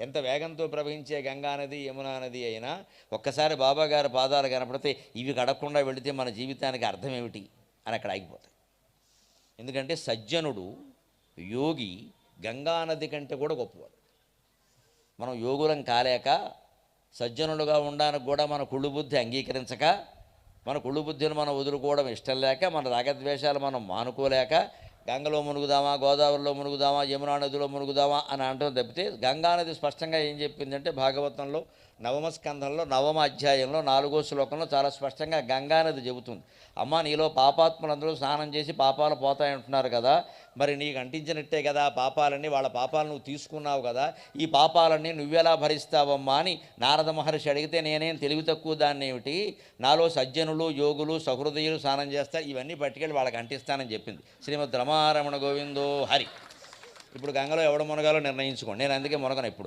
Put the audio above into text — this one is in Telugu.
ఎంత వేగంతో ప్రవహించే గంగా నది యమునా నది అయినా ఒక్కసారి బాబా గారి పాదాలు కనపడితే ఇవి కడకుండా వెళితే మన జీవితానికి అర్థం ఏమిటి అని అక్కడ ఆగిపోతాయి. ఎందుకంటే సజ్జనుడు యోగి గంగానది కంటే కూడా గొప్పవాడు. మనం యోగులం కాలేక సజ్జనులుగా ఉండడానికి కూడా మన కుళ్ళు బుద్ధి అంగీకరించక మన కుళ్ళు బుద్ధిని మనం వదులుకోవడం ఇష్టం లేక మన రాగద్వేషాలు మనం మానుకోలేక గంగలో మునుగుదామా గోదావరిలో మునుగుదామా యమునా నదిలో మునుగుదామా అని అంటాం తప్పితే గంగా నది స్పష్టంగా ఏం చెప్పిందంటే భాగవతంలో నవమ స్కంధంలో నవమ అధ్యాయంలో నాలుగో శ్లోకంలో చాలా స్పష్టంగా గంగా నది చెబుతుంది. అమ్మ నీలో పాపాత్ములందరూ స్నానం చేసి పాపాలు పోతాయంటున్నారు కదా. మరి నీకు అంటించినట్టే కదా పాపాలన్నీ వాళ్ళ పాపాలు నువ్వు తీసుకున్నావు కదా. ఈ పాపాలన్నీ నువ్వెలా భరిస్తావమ్మా అని నారద మహర్షి అడిగితే నేనేం తెలివి తక్కువ దాన్ని ఏమిటి? నాలో సజ్జనులు యోగులు సహృదయులు స్నానం చేస్తారు ఇవన్నీ పట్టుకెళ్ళి వాళ్ళకి అంటిస్తానని చెప్పింది. శ్రీమద్ రమారమణ గోవిందో హరి. ఇప్పుడు గంగలో ఎవడ మునగాలో నిర్ణయించుకోండి. నేను అందుకే మునగను ఇప్పుడు